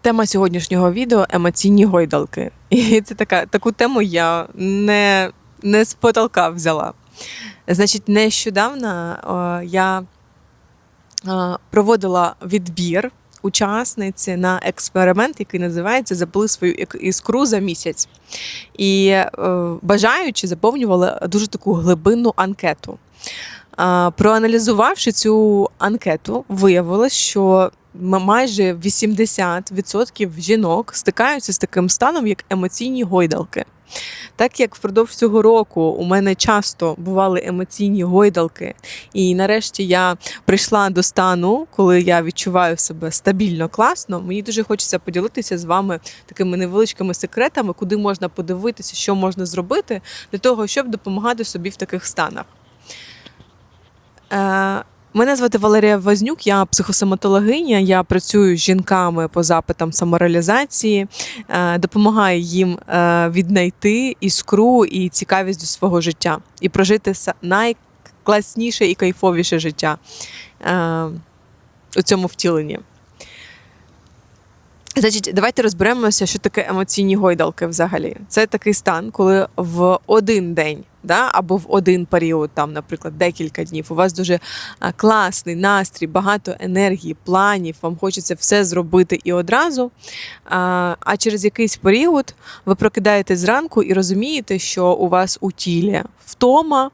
Тема сьогоднішнього відео емоційні гойдалки. І це така, таку тему я не, не з потолка взяла. Значить, нещодавно о, я о, проводила відбір учасниці на експеримент, який називається Запали свою іскру за місяць. І е, бажаючи заповнювали дуже таку глибинну анкету. Проаналізувавши цю анкету, виявилось, що майже 80% жінок стикаються з таким станом, як емоційні гойдалки. Так як впродовж цього року у мене часто бували емоційні гойдалки, і нарешті я прийшла до стану, коли я відчуваю себе стабільно, класно, мені дуже хочеться поділитися з вами такими невеличкими секретами, куди можна подивитися, що можна зробити для того, щоб допомагати собі в таких станах. Мене звати Валерія Вознюк, я психосоматологиня. Я працюю з жінками по запитам самореалізації, е, допомагаю їм е, віднайти іскру і цікавість до свого життя і прожити найкласніше і кайфовіше життя е, у цьому втіленні. Значить, давайте розберемося, що таке емоційні гойдалки взагалі. Це такий стан, коли в один день да, або в один період, там, наприклад, декілька днів, у вас дуже класний настрій, багато енергії, планів, вам хочеться все зробити і одразу. А, через якийсь період ви прокидаєтесь зранку і розумієте, що у вас у тілі втома,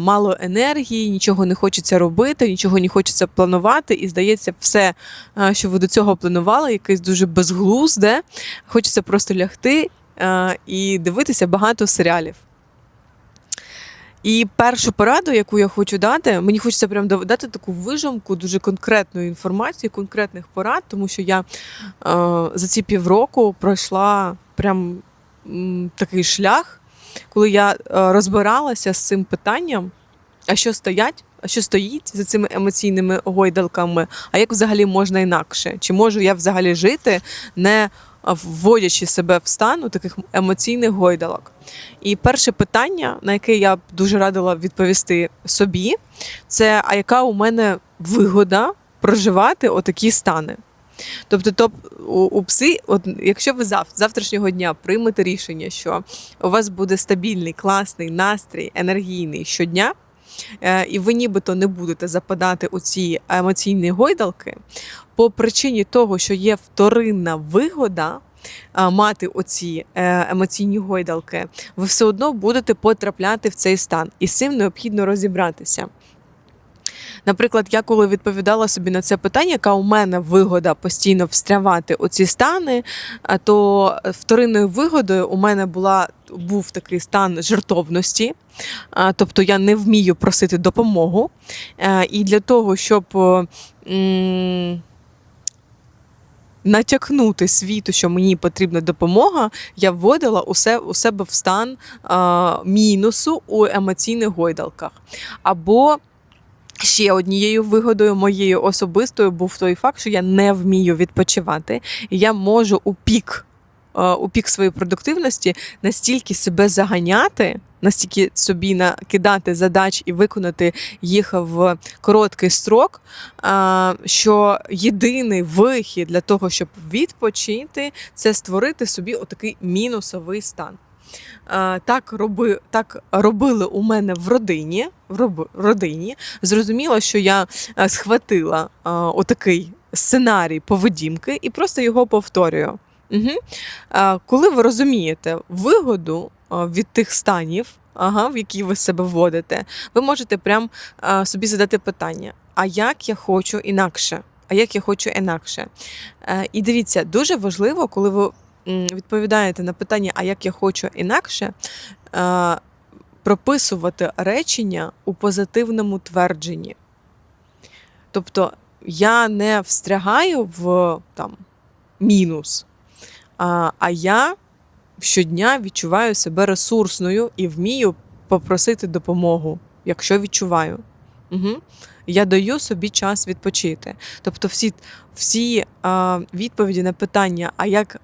мало енергії, нічого не хочеться робити, нічого не хочеться планувати, і здається, все, що ви до цього планували, якесь дуже безглузде. Хочеться просто лягти і дивитися багато серіалів. І першу пораду, яку я хочу дати, мені хочеться прям дати таку вижимку дуже конкретної інформації, конкретних порад, тому що я е, за ці півроку пройшла прям м, такий шлях, коли я е, розбиралася з цим питанням, а що стоять, а що стоїть за цими емоційними гойдалками, а як взагалі можна інакше? Чи можу я взагалі жити, не вводячи себе в стан у таких емоційних гойдалок? І перше питання, на яке я б дуже радила відповісти собі, це а яка у мене вигода проживати отакі стани? Тобто, топ, у, у пси, от якщо ви зав, завтрашнього дня приймете рішення, що у вас буде стабільний, класний настрій, енергійний щодня, і ви нібито не будете западати у ці емоційні гойдалки, по причині того, що є вторинна вигода. Мати оці е, емоційні гойдалки, ви все одно будете потрапляти в цей стан, і з цим необхідно розібратися. Наприклад, я коли відповідала собі на це питання, яка у мене вигода постійно встрявати у ці стани, то вторинною вигодою у мене була був такий стан жертовності, тобто я не вмію просити допомогу. Е, І для того, щоб натякнути світу, що мені потрібна допомога, я вводила у себе в стан мінусу у емоційних гойдалках. Або Ще однією вигодою моєю особистою був той факт, що я не вмію відпочивати, я можу у пік, е, у пік своєї продуктивності настільки себе заганяти, настільки собі накидати задач і виконати їх в короткий строк. е, Що єдиний вихід для того, щоб відпочити, це створити собі отакий мінусовий стан. Е, Так, роби, так робили у мене в родині. В родині. Зрозуміло, що я е, схватила е, отакий сценарій поведінки і просто його повторюю. Угу. Коли ви розумієте вигоду від тих станів, ага, в які ви себе вводите, ви можете прям собі задати питання: а як я хочу інакше? А як я хочу інакше? І дивіться, дуже важливо, коли ви відповідаєте на питання, а як я хочу інакше, е, прописувати речення у позитивному твердженні. Тобто я не встрягаю в там, мінус, а, я щодня відчуваю себе ресурсною і вмію попросити допомогу, якщо відчуваю. Угу. Я даю собі час відпочити. Тобто, всі, всі а, відповіді на питання, а як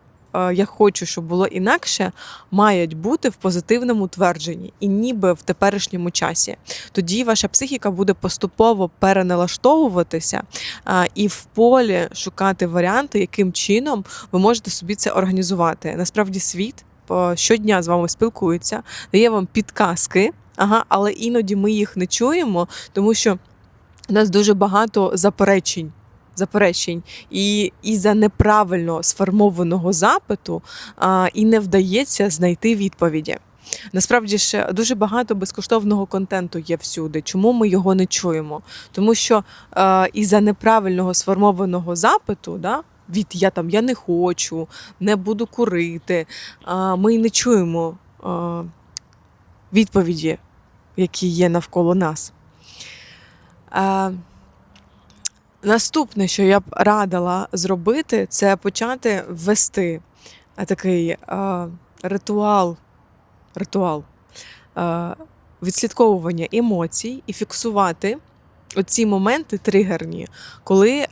я хочу, щоб було інакше, мають бути в позитивному твердженні і ніби в теперішньому часі. Тоді ваша психіка буде поступово переналаштовуватися і в полі шукати варіанти, яким чином ви можете собі це організувати. Насправді, світ щодня з вами спілкується, дає вам підказки, ага, але іноді ми їх не чуємо, тому що у нас дуже багато заперечень. Заперечень і, і за неправильно сформованого запиту а, і не вдається знайти відповіді. Насправді ж дуже багато безкоштовного контенту є всюди. Чому ми його не чуємо? Тому що е, із-за неправильного сформованого запиту, да, від я там я не хочу, не буду курити, е, ми не чуємо е, відповіді, які є навколо нас. Е, наступне, що я б радила зробити, це почати ввести е, такий е, ритуал, ритуал е, відслідковування емоцій і фіксувати оці моменти тригерні, коли е,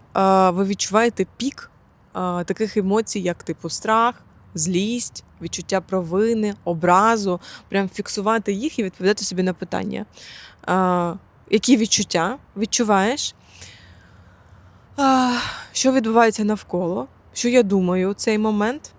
ви відчуваєте пік е, таких емоцій, як типу страх, злість, відчуття провини, образу, прям фіксувати їх і відповідати собі на питання. Е, які відчуття відчуваєш? Е, що відбувається навколо? Що я думаю у цей момент?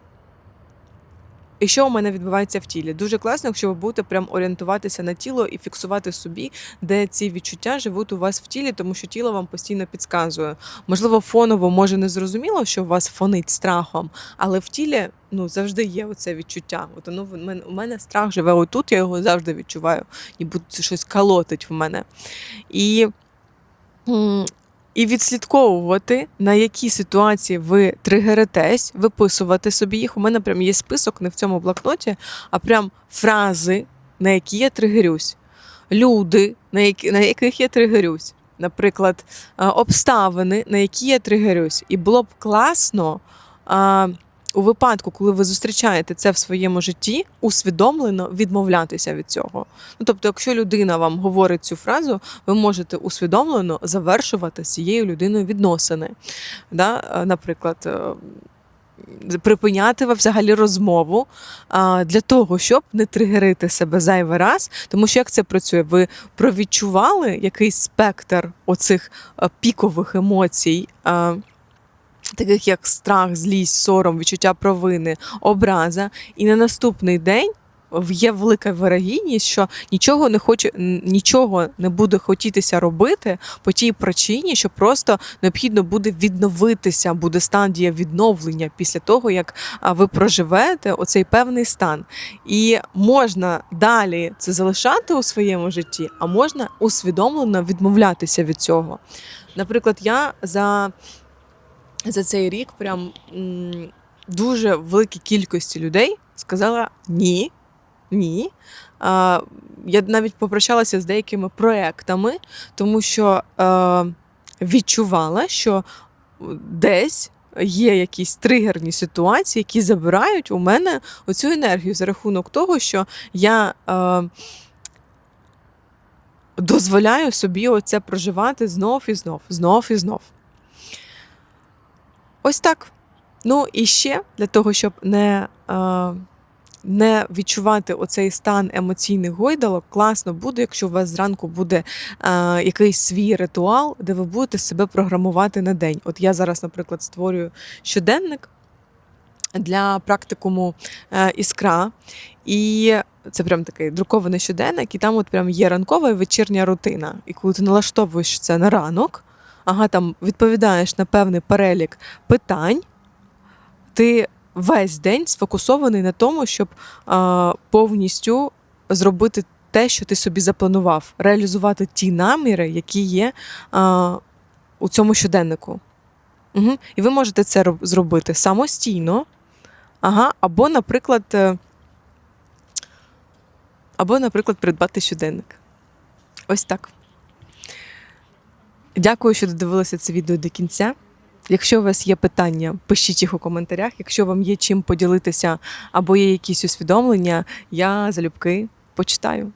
І що у мене відбувається в тілі? Дуже класно, якщо ви будете прям орієнтуватися на тіло і фіксувати собі, де ці відчуття живуть у вас в тілі, тому що тіло вам постійно підказує. Можливо, фоново може не зрозуміло, що у вас фонить страхом, але в тілі ну завжди є оце відчуття. От воно в мене у мене страх живе отут, я його завжди відчуваю, ніби щось калотить в мене. І і відслідковувати, на які ситуації ви тригеритесь, виписувати собі їх. У мене прям є список не в цьому блокноті, а прям фрази, на які я тригерюсь, люди, на, які, на яких я тригерюсь. Наприклад, е, обставини, на які я тригерюсь. І було б класно у випадку, коли ви зустрічаєте це в своєму житті, усвідомлено відмовлятися від цього. Ну тобто, якщо людина вам говорить цю фразу, ви можете усвідомлено завершувати з цією людиною відносини. Да? Е, Наприклад, е, припиняти взагалі розмову для того, щоб не тригерити себе зайвий раз. Тому що як це працює? Ви провідчували якийсь спектр оцих е, пікових емоцій. Таких як страх, злість, сором, відчуття провини, образа, і на наступний день є велика вирогідність, що нічого не хоче, нічого не буде хотітися робити по тій причині, що просто необхідно буде відновитися, буде стадія відновлення після того, як ви проживете оцей певний стан. І можна далі це залишати у своєму житті, а можна усвідомлено відмовлятися від цього. Наприклад, я за, за цей рік прям дуже великій кількості людей сказала ні. Ні. А, я навіть попрощалася з деякими проектами, тому що е, відчувала, що десь є якісь тригерні ситуації, які забирають у мене оцю енергію за рахунок того, що я е, дозволяю собі оце проживати знов і знов, знов і знов. Ось так. Ну і ще для того, щоб не. Е, не відчувати оцей стан емоційних гойдалок, класно буде, якщо у вас зранку буде е, якийсь свій ритуал, де ви будете себе програмувати на день. От я зараз, наприклад, створюю щоденник для практикуму е, іскра. І це прям такий друкований щоденник, і там от прям є ранкова і вечірня рутина. І коли ти налаштовуєш це на ранок, ага, там відповідаєш на певний перелік питань, ти весь день сфокусований на тому, щоб а, повністю зробити те, що ти собі запланував, реалізувати ті наміри, які є а, у цьому щоденнику. Угу. І ви можете це зробити самостійно, ага, або, наприклад, е, або, наприклад, придбати щоденник. Ось так. Дякую, що додивилися це відео до кінця. Якщо у вас є питання, пишіть їх у коментарях. Якщо вам є чим поділитися або є якісь усвідомлення, я залюбки почитаю.